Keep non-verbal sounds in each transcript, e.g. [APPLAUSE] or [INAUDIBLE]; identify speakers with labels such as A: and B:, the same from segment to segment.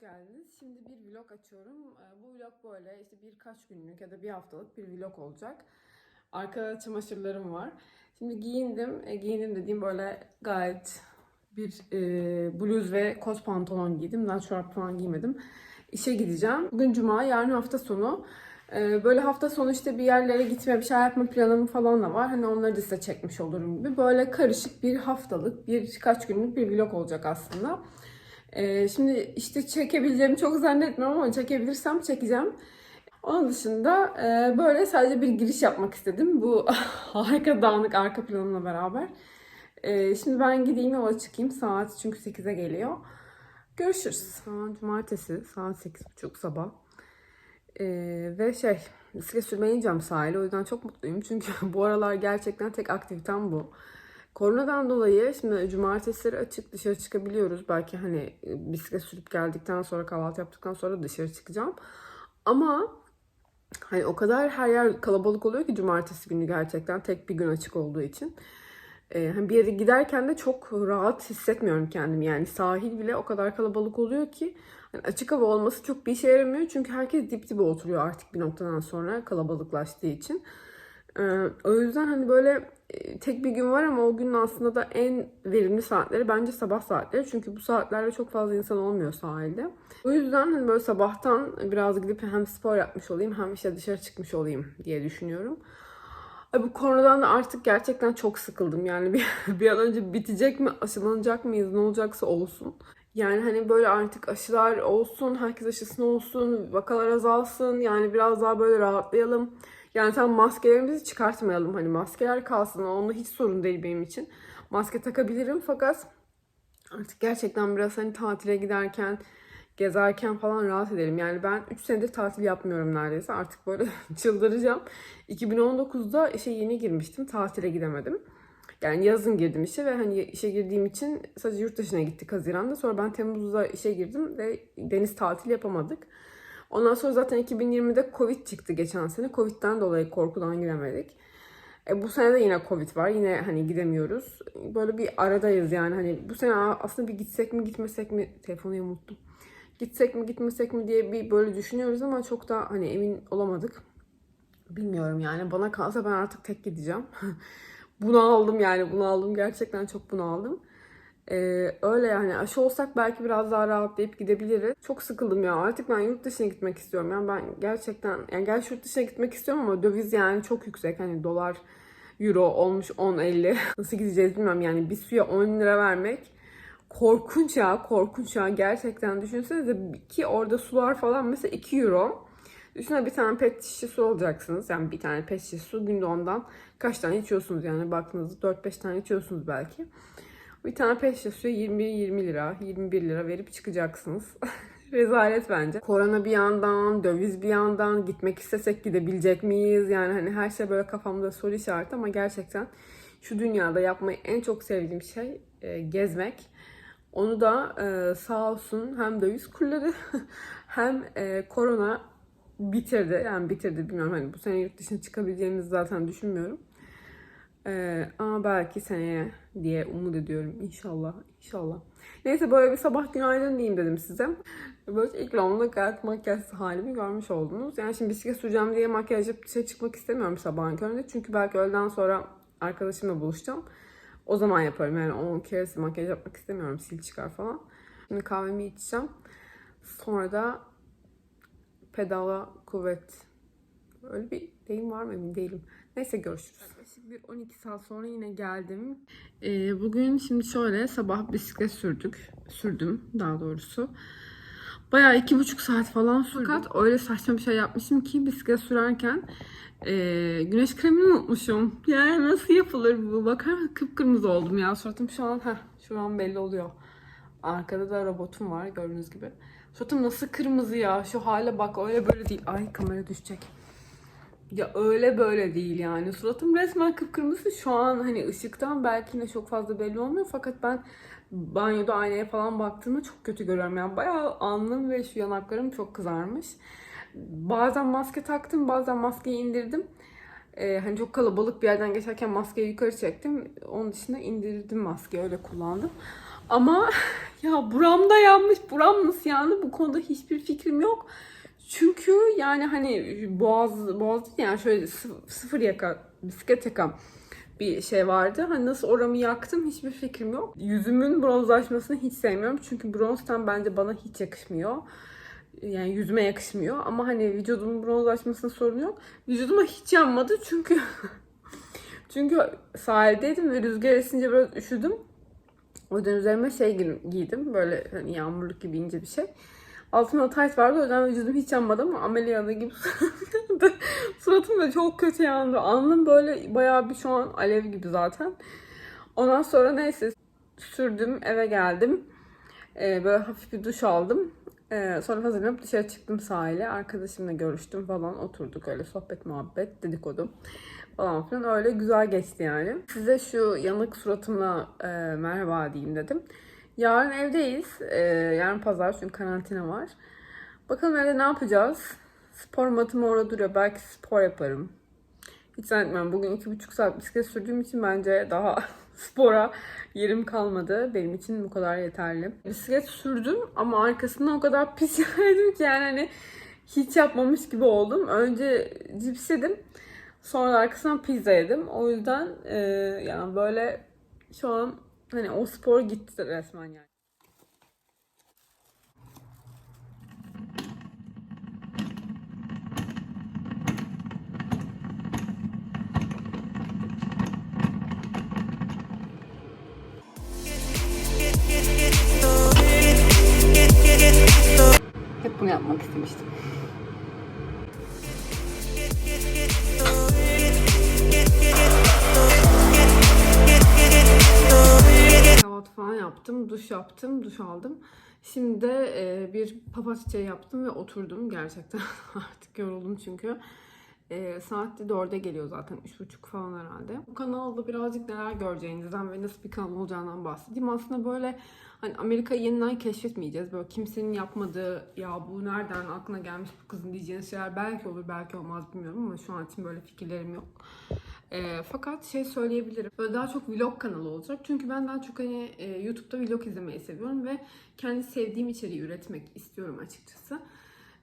A: geldiniz. Şimdi bir vlog açıyorum. Ee, Bu vlog böyle işte birkaç günlük ya da bir haftalık bir vlog olacak. Arkada çamaşırlarım var. Şimdi giyindim. E, giyindim dediğim böyle gayet bir e, bluz ve kot pantolon giydim. Daha çorap falan giymedim. İşe gideceğim. Bugün cuma, yarın hafta sonu. Ee, Böyle hafta sonu işte bir yerlere gitme, bir şey yapma planım falan da var. Hani onları da size çekmiş olurum gibi. Böyle karışık bir haftalık, birkaç günlük bir vlog olacak aslında. Ee, şimdi işte çekebileceğimi çok zannetmiyorum ama çekebilirsem çekeceğim. Onun dışında e, böyle sadece bir giriş yapmak istedim. Bu [LAUGHS] harika dağınık arka planımla beraber. Ee, şimdi ben gideyim yola çıkayım. Saat çünkü 8'e geliyor. Görüşürüz. An cumartesi saat 8.30 sabah. Ee, ve şey bisiklet sürmeye ineceğim sahile. O yüzden çok mutluyum. Çünkü [LAUGHS] bu aralar gerçekten tek aktivitem bu. Koronadan dolayı şimdi cumartesileri açık dışarı çıkabiliyoruz. Belki hani e, bisiklet sürüp geldikten sonra kahvaltı yaptıktan sonra dışarı çıkacağım. Ama hani o kadar her yer kalabalık oluyor ki cumartesi günü gerçekten tek bir gün açık olduğu için. Ee, hani bir yere giderken de çok rahat hissetmiyorum kendimi. Yani sahil bile o kadar kalabalık oluyor ki hani açık hava olması çok bir işe yaramıyor. Çünkü herkes dip dibe oturuyor artık bir noktadan sonra kalabalıklaştığı için. Ee, o yüzden hani böyle tek bir gün var ama o günün aslında da en verimli saatleri bence sabah saatleri. Çünkü bu saatlerde çok fazla insan olmuyor sahilde. O yüzden hani böyle sabahtan biraz gidip hem spor yapmış olayım hem işte dışarı çıkmış olayım diye düşünüyorum. Bu koronadan da artık gerçekten çok sıkıldım. Yani bir, [LAUGHS] bir an önce bitecek mi, aşılanacak mıyız, ne olacaksa olsun. Yani hani böyle artık aşılar olsun, herkes aşısını olsun, vakalar azalsın. Yani biraz daha böyle rahatlayalım. Yani tam maskelerimizi çıkartmayalım. Hani maskeler kalsın. Onunla hiç sorun değil benim için. Maske takabilirim fakat artık gerçekten biraz hani tatile giderken, gezerken falan rahat edelim. Yani ben 3 senedir tatil yapmıyorum neredeyse. Artık böyle [LAUGHS] çıldıracağım. 2019'da işe yeni girmiştim. Tatile gidemedim. Yani yazın girdim işe ve hani işe girdiğim için sadece yurt dışına gittik Haziran'da. Sonra ben Temmuz'da işe girdim ve deniz tatili yapamadık. Ondan sonra zaten 2020'de Covid çıktı geçen sene. Covid'den dolayı korkudan gidemedik. E, bu sene de yine Covid var. Yine hani gidemiyoruz. Böyle bir aradayız yani. Hani bu sene aslında bir gitsek mi gitmesek mi telefonu unuttum. Gitsek mi gitmesek mi diye bir böyle düşünüyoruz ama çok da hani emin olamadık. Bilmiyorum yani. Bana kalsa ben artık tek gideceğim. [LAUGHS] bunu aldım yani. Bunu aldım. Gerçekten çok bunu aldım. Ee, öyle yani aşı olsak belki biraz daha rahatlayıp gidebiliriz. Çok sıkıldım ya artık ben yurt dışına gitmek istiyorum. Yani ben gerçekten yani gerçi yurt dışına gitmek istiyorum ama döviz yani çok yüksek. Hani dolar euro olmuş 10.50. [LAUGHS] Nasıl gideceğiz bilmiyorum yani bir suya 10 lira vermek korkunç ya korkunç ya gerçekten düşünsenize ki orada sular falan mesela 2 euro. Üstüne bir tane pet şişe su alacaksınız. Yani bir tane pet şişe su günde ondan kaç tane içiyorsunuz yani baktığınızda 4-5 tane içiyorsunuz belki. Bir tane pet şişe suya 20-20 lira, 21 lira verip çıkacaksınız. [LAUGHS] Rezalet bence. Korona bir yandan, döviz bir yandan, gitmek istesek gidebilecek miyiz? Yani hani her şey böyle kafamda soru işareti ama gerçekten şu dünyada yapmayı en çok sevdiğim şey e, gezmek. Onu da e, sağ olsun hem döviz kurları [LAUGHS] hem e, korona bitirdi. Yani bitirdi bilmiyorum hani bu sene yurt dışına çıkabileceğimizi zaten düşünmüyorum. Ee, ama belki seneye diye umut ediyorum. İnşallah. İnşallah. Neyse böyle bir sabah günaydın diyeyim dedim size. Böyle ilk lomla gayet makyajsız halimi görmüş oldunuz. Yani şimdi bisiklet süreceğim diye makyaj yapıp dışarı çıkmak istemiyorum sabahın köründe. Çünkü belki öğleden sonra arkadaşımla buluşacağım. O zaman yaparım. Yani 10 kere makyaj yapmak istemiyorum. Sil çıkar falan. Şimdi kahvemi içeceğim. Sonra da pedala kuvvet. Öyle bir deyim var mı emin değilim. Neyse görüşürüz. Yaklaşık bir 12 saat sonra yine geldim. Ee, bugün şimdi şöyle sabah bisiklet sürdük. Sürdüm daha doğrusu. Bayağı iki buçuk saat falan sürdüm. Fakat öyle saçma bir şey yapmışım ki bisiklet sürerken e, güneş kremini unutmuşum. Yani nasıl yapılır bu? Bakar mısın? Kıpkırmızı oldum ya. Suratım şu an, heh, şu an belli oluyor. Arkada da robotum var gördüğünüz gibi. Suratım nasıl kırmızı ya? Şu hale bak öyle böyle değil. Ay kamera düşecek. Ya öyle böyle değil yani. Suratım resmen kıpkırmızı. Şu an hani ışıktan belki yine çok fazla belli olmuyor. Fakat ben banyoda aynaya falan baktığımda çok kötü görüyorum. Yani bayağı alnım ve şu yanaklarım çok kızarmış. Bazen maske taktım, bazen maskeyi indirdim. Ee, hani çok kalabalık bir yerden geçerken maskeyi yukarı çektim. Onun dışında indirdim maskeyi öyle kullandım. Ama [LAUGHS] ya buramda yanmış. Buram nasıl yandı? Bu konuda hiçbir fikrim yok. Çünkü yani hani boğaz, boğaz yani şöyle sı- sıfır yaka, bisiklet yakan bir şey vardı. Hani nasıl oramı yaktım hiçbir fikrim yok. Yüzümün bronzlaşmasını hiç sevmiyorum. Çünkü bronz ten bence bana hiç yakışmıyor. Yani yüzüme yakışmıyor. Ama hani vücudumun bronzlaşmasına sorun yok. Vücuduma hiç yanmadı çünkü [LAUGHS] çünkü sahildeydim ve rüzgar esince biraz üşüdüm. O yüzden üzerime şey gi- giydim. Böyle hani yağmurluk gibi ince bir şey. Altımda tight vardı. O yüzden vücudum hiç yanmadı ama ameliyatı gibi [LAUGHS] suratım da çok kötü yandı. Alnım böyle bayağı bir şu an alev gibi zaten. Ondan sonra neyse sürdüm eve geldim. Ee, böyle hafif bir duş aldım. Ee, sonra hazırlanıp dışarı çıktım sahile. Arkadaşımla görüştüm falan. Oturduk öyle sohbet muhabbet dedikodu falan filan. Öyle güzel geçti yani. Size şu yanık suratımla e, merhaba diyeyim dedim. Yarın evdeyiz. Ee, yarın pazar çünkü karantina var. Bakalım evde ne yapacağız? Spor matım orada duruyor. Belki spor yaparım. Hiç zannetmiyorum. Bugün iki buçuk saat bisiklet sürdüğüm için bence daha [LAUGHS] spora yerim kalmadı. Benim için bu kadar yeterli. Bisiklet sürdüm ama arkasından o kadar [LAUGHS] pis yedim ki yani hani hiç yapmamış gibi oldum. Önce cips yedim. Sonra da arkasından pizza yedim. O yüzden e, yani böyle şu an hani o spor gitti resmen yani. Hep bunu yapmak istemiştim. Yaptım, duş yaptım, duş aldım. Şimdi de e, bir çayı yaptım ve oturdum. Gerçekten [LAUGHS] artık yoruldum çünkü. E, saat de 4'e geliyor zaten. 3.30 falan herhalde. Bu kanalda birazcık neler göreceğinizden ve nasıl bir kanal olacağından bahsedeyim. Aslında böyle hani Amerika'yı yeniden keşfetmeyeceğiz. Böyle kimsenin yapmadığı ya bu nereden aklına gelmiş bu kızın diyeceğiniz şeyler belki olur belki olmaz bilmiyorum ama şu an için böyle fikirlerim yok. E, fakat şey söyleyebilirim. Böyle daha çok vlog kanalı olacak. Çünkü ben daha çok hani e, YouTube'da vlog izlemeyi seviyorum ve kendi sevdiğim içeriği üretmek istiyorum açıkçası.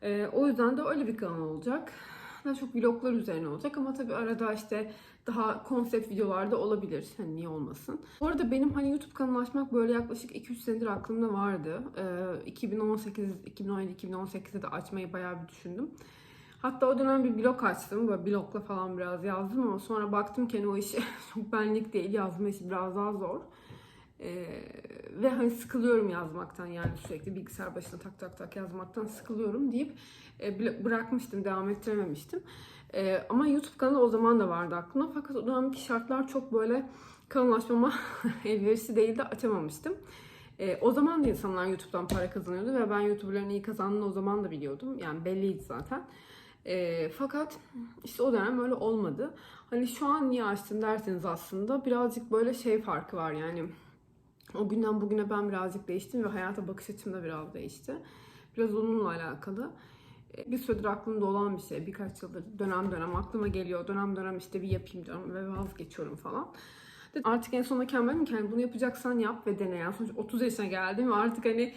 A: E, o yüzden de öyle bir kanal olacak. Daha çok vloglar üzerine olacak ama tabii arada işte daha konsept videolarda olabilir. Hani niye olmasın. Bu arada benim hani YouTube kanalı açmak böyle yaklaşık 2-3 senedir aklımda vardı. Ee, 2018, 2017-2018'de de açmayı bayağı bir düşündüm. Hatta o dönem bir blog açtım. Böyle blogla falan biraz yazdım ama sonra baktım ki hani o iş [LAUGHS] çok benlik değil. Yazma işi biraz daha zor. Ee, ve hani sıkılıyorum yazmaktan yani sürekli bilgisayar başına tak tak tak yazmaktan sıkılıyorum deyip e, bıra- bırakmıştım, devam ettirememiştim. E, ama YouTube kanalı o zaman da vardı aklımda. Fakat o dönemki şartlar çok böyle kanal açmama [LAUGHS] elverişli değildi, açamamıştım. E, o zaman da insanlar YouTube'dan para kazanıyordu ve ben YouTuber'ların iyi kazandığını o zaman da biliyordum. Yani belliydi zaten. E, fakat işte o dönem öyle olmadı. Hani şu an niye açtın derseniz aslında birazcık böyle şey farkı var yani. O günden bugüne ben birazcık değiştim ve hayata bakış açım da biraz değişti. Biraz onunla alakalı. E, Bir süredir aklımda olan bir şey. Birkaç yıldır dönem dönem aklıma geliyor. Dönem dönem işte bir yapayım diyorum ve vazgeçiyorum falan. Artık en sonunda kendime dedim ki bunu yapacaksan yap ve dene. Yani sonuç 30 yaşına geldim ve artık hani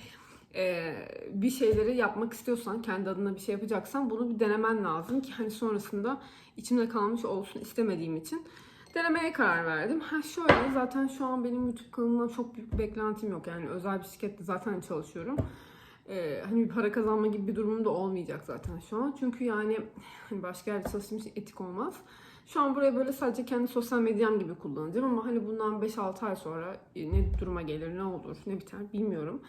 A: e, bir şeyleri yapmak istiyorsan, kendi adına bir şey yapacaksan bunu bir denemen lazım ki hani sonrasında içimde kalmış olsun istemediğim için denemeye karar verdim. Ha şöyle zaten şu an benim YouTube kanalımdan çok büyük beklentim yok. Yani özel bir şirkette zaten çalışıyorum. Ee, hani para kazanma gibi bir durumum da olmayacak zaten şu an. Çünkü yani hani başka yerde çalıştığım için etik olmaz. Şu an burayı böyle sadece kendi sosyal medyam gibi kullanacağım ama hani bundan 5-6 ay sonra e, ne duruma gelir, ne olur, ne biter bilmiyorum.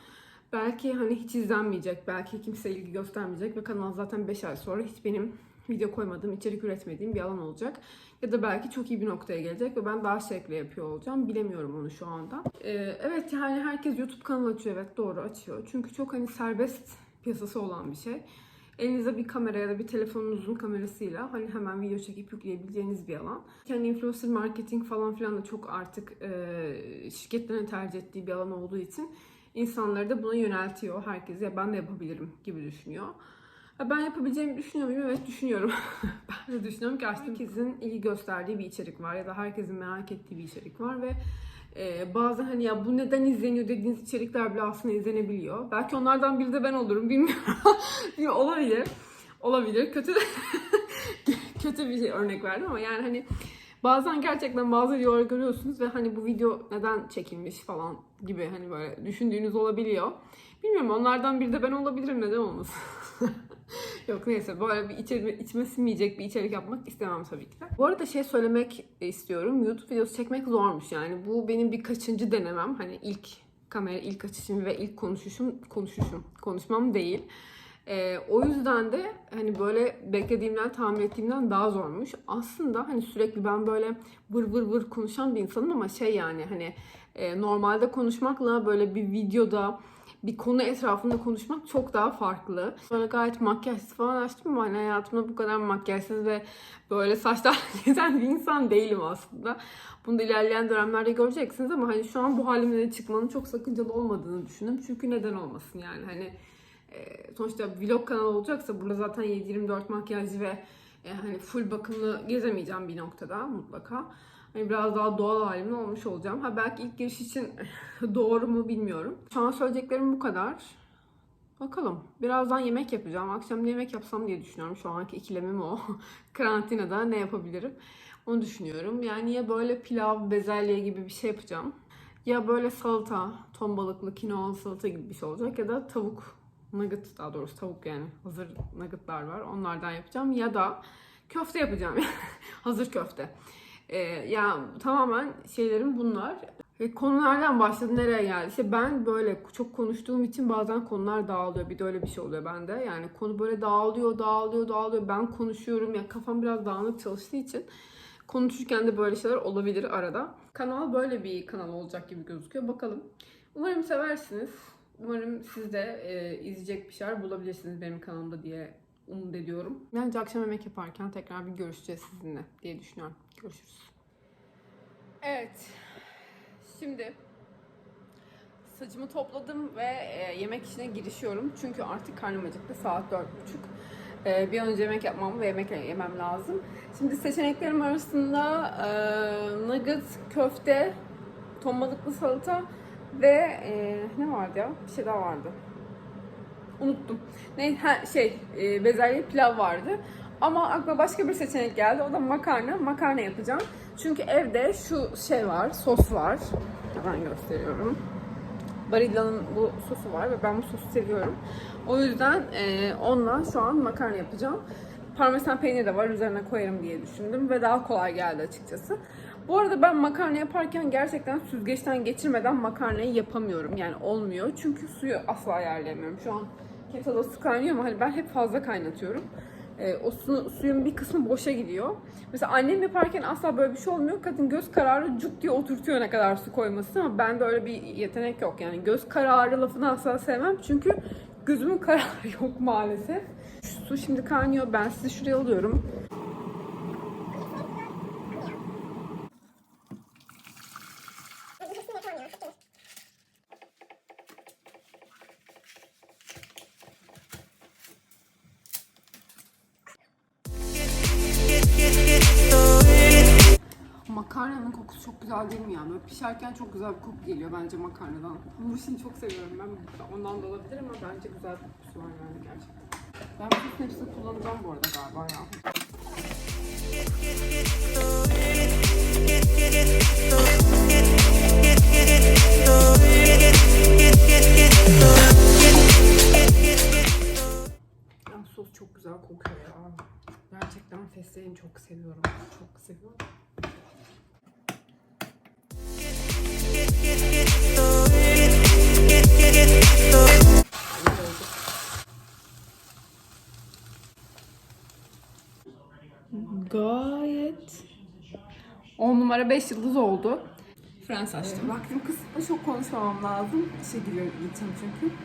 A: Belki hani hiç izlenmeyecek, belki kimse ilgi göstermeyecek ve kanal zaten 5 ay sonra hiç benim video koymadığım, içerik üretmediğim bir alan olacak. Ya da belki çok iyi bir noktaya gelecek ve ben daha şevkle yapıyor olacağım. Bilemiyorum onu şu anda. Ee, evet yani herkes YouTube kanalı açıyor. Evet doğru açıyor. Çünkü çok hani serbest piyasası olan bir şey. Elinizde bir kamera ya da bir telefonunuzun kamerasıyla hani hemen video çekip yükleyebileceğiniz bir alan. Yani influencer marketing falan filan da çok artık e, şirketlerin tercih ettiği bir alan olduğu için insanları da buna yöneltiyor. Herkes ya ben de yapabilirim gibi düşünüyor. Ben yapabileceğimi düşünüyor muyum? Evet düşünüyorum. [LAUGHS] ben de düşünüyorum ki aslında herkesin ilgi gösterdiği bir içerik var ya da herkesin merak ettiği bir içerik var ve e, bazen hani ya bu neden izleniyor dediğiniz içerikler bile aslında izlenebiliyor. Belki onlardan biri de ben olurum. [LAUGHS] Bilmiyorum, olabilir. Olabilir. Kötü [LAUGHS] kötü bir şey örnek verdim ama yani hani bazen gerçekten bazı videoları görüyorsunuz ve hani bu video neden çekilmiş falan gibi hani böyle düşündüğünüz olabiliyor. Bilmiyorum onlardan biri de ben olabilirim neden olmasın. [LAUGHS] Yok neyse böyle bir içeri, içime sinmeyecek bir içerik yapmak istemem tabii ki de. Bu arada şey söylemek istiyorum. YouTube videosu çekmek zormuş yani. Bu benim bir kaçıncı denemem. Hani ilk kamera ilk açışım ve ilk konuşuşum, konuşuşum, konuşmam değil. Ee, o yüzden de hani böyle beklediğimden, tahmin ettiğimden daha zormuş. Aslında hani sürekli ben böyle vır vır vır konuşan bir insanım ama şey yani hani e, normalde konuşmakla böyle bir videoda bir konu etrafında konuşmak çok daha farklı. Böyle gayet makyajsız falan açtım ama hani hayatımda bu kadar makyajsız ve böyle saçlar [LAUGHS] gezen bir insan değilim aslında. Bunu da ilerleyen dönemlerde göreceksiniz ama hani şu an bu halimle çıkmanın çok sakıncalı olmadığını düşündüm. Çünkü neden olmasın yani hani e, sonuçta vlog kanalı olacaksa burada zaten 7-24 makyajlı ve e, hani full bakımlı gezemeyeceğim bir noktada mutlaka. Hani biraz daha doğal halimle olmuş olacağım. Ha belki ilk giriş için [LAUGHS] doğru mu bilmiyorum. Şu an söyleyeceklerim bu kadar. Bakalım. Birazdan yemek yapacağım. Akşam ne yemek yapsam diye düşünüyorum. Şu anki ikilemim o. [LAUGHS] Karantinada ne yapabilirim? Onu düşünüyorum. Yani ya böyle pilav, bezelye gibi bir şey yapacağım. Ya böyle salata, ton balıklı, kinoalı salata gibi bir şey olacak. Ya da tavuk, nugget daha doğrusu tavuk yani. Hazır nuggetlar var. Onlardan yapacağım. Ya da köfte yapacağım. [LAUGHS] Hazır köfte. Ee, yani tamamen şeylerim bunlar. Ve konulardan başladı nereye geldi? İşte ben böyle çok konuştuğum için bazen konular dağılıyor. Bir de öyle bir şey oluyor bende. Yani konu böyle dağılıyor, dağılıyor, dağılıyor. Ben konuşuyorum. Yani kafam biraz dağınık çalıştığı için konuşurken de böyle şeyler olabilir arada. Kanal böyle bir kanal olacak gibi gözüküyor. Bakalım. Umarım seversiniz. Umarım siz de e, izleyecek bir şeyler bulabilirsiniz benim kanalımda diye umut ediyorum. Bence akşam yemek yaparken tekrar bir görüşeceğiz sizinle diye düşünüyorum. Görüşürüz. Evet. Şimdi saçımı topladım ve e, yemek işine girişiyorum. Çünkü artık karnım acıktı. Saat dört buçuk. E, bir önce yemek yapmam ve yemek yemem lazım. Şimdi seçeneklerim arasında e, nugget, köfte, ton balıklı salata ve e, ne vardı ya? Bir şey daha vardı. Unuttum. Ne ha, şey e, bezelye pilav vardı. Ama aklıma başka bir seçenek geldi. O da makarna. Makarna yapacağım. Çünkü evde şu şey var, sos var. Hemen gösteriyorum. Barilla'nın bu sosu var ve ben bu sosu seviyorum. O yüzden e, onunla şu an makarna yapacağım. Parmesan peyniri de var üzerine koyarım diye düşündüm ve daha kolay geldi açıkçası. Bu arada ben makarna yaparken gerçekten süzgeçten geçirmeden makarnayı yapamıyorum. Yani olmuyor. Çünkü suyu asla ayarlayamıyorum. Şu an kettle'da su kaynıyor ama hani ben hep fazla kaynatıyorum. E, o su, suyun bir kısmı boşa gidiyor. Mesela annem yaparken asla böyle bir şey olmuyor. Kadın göz kararı cuk diye oturtuyor ne kadar su koyması ama bende öyle bir yetenek yok. Yani göz kararı lafını asla sevmem çünkü gözümün [LAUGHS] kararı yok maalesef. Şu su şimdi kaynıyor. Ben sizi şuraya alıyorum. Güzel değil mi ya? Böyle pişerken çok güzel bir koku geliyor bence makarnadan. Hamur işini çok seviyorum ben. Ondan da olabilir ama bence güzel bir kokusu var yani gerçekten. Ben bütün hepsini kullanacağım bu arada galiba ya. Ya sos çok güzel kokuyor ya. Gerçekten fesleğeni çok seviyorum. Çok seviyorum. Gayet 10 numara 5 yıldız oldu. Frans açtım. Baktım kısımda çok konuşmamam lazım. İşe giriyor gideceğim çünkü.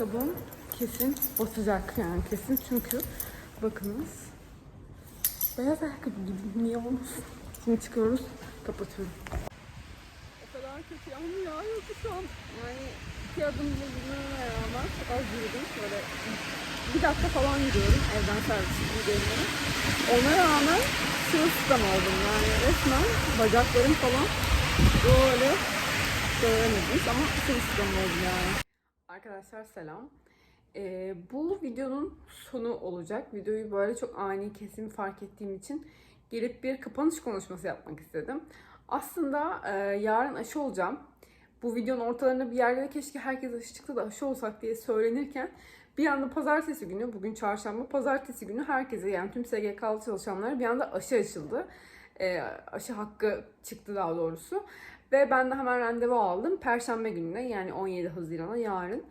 A: Ayakkabım kesin batacak yani kesin çünkü bakınız beyaz ayakkabı gibi niye olmasın? Şimdi çıkıyoruz kapatıyorum. O kadar kötü yağmur yağıyor ki an. Yani iki adım yürümeme rağmen çok az yürüdüm. Böyle bir dakika falan yürüyorum evden servis yürüyorum. Ona rağmen sırılsıklam oldum yani resmen bacaklarım falan böyle görememiş ama sırılsıklam oldum yani. Arkadaşlar selam. Ee, bu videonun sonu olacak. Videoyu böyle çok ani kesin fark ettiğim için gelip bir kapanış konuşması yapmak istedim. Aslında e, yarın aşı olacağım. Bu videonun ortalarında bir yerde de keşke herkes aşı çıktı da aşı olsak diye söylenirken bir anda pazartesi günü, bugün çarşamba, pazartesi günü herkese yani tüm SGK'lı çalışanlara bir anda aşı açıldı. E, aşı hakkı çıktı daha doğrusu. Ve ben de hemen randevu aldım. Perşembe gününe yani 17 Haziran'a yarın.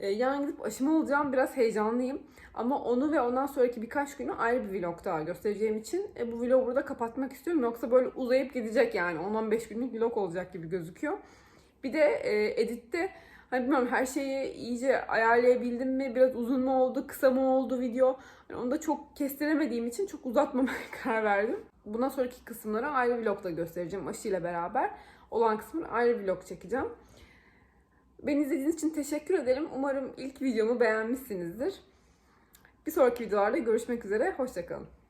A: E, yarın gidip aşımı olacağım. Biraz heyecanlıyım. Ama onu ve ondan sonraki birkaç günü ayrı bir vlog daha göstereceğim için e, bu vlogu burada kapatmak istiyorum. Yoksa böyle uzayıp gidecek yani. 10-15 günlük vlog olacak gibi gözüküyor. Bir de e, editte hani bilmiyorum her şeyi iyice ayarlayabildim mi? Biraz uzun mu oldu, kısa mı oldu video? Hani onu da çok kestiremediğim için çok uzatmamaya [LAUGHS] karar verdim. Bundan sonraki kısımları ayrı vlogda göstereceğim aşıyla beraber. Olan kısmını ayrı vlog çekeceğim. Beni izlediğiniz için teşekkür ederim. Umarım ilk videomu beğenmişsinizdir. Bir sonraki videolarda görüşmek üzere. Hoşçakalın.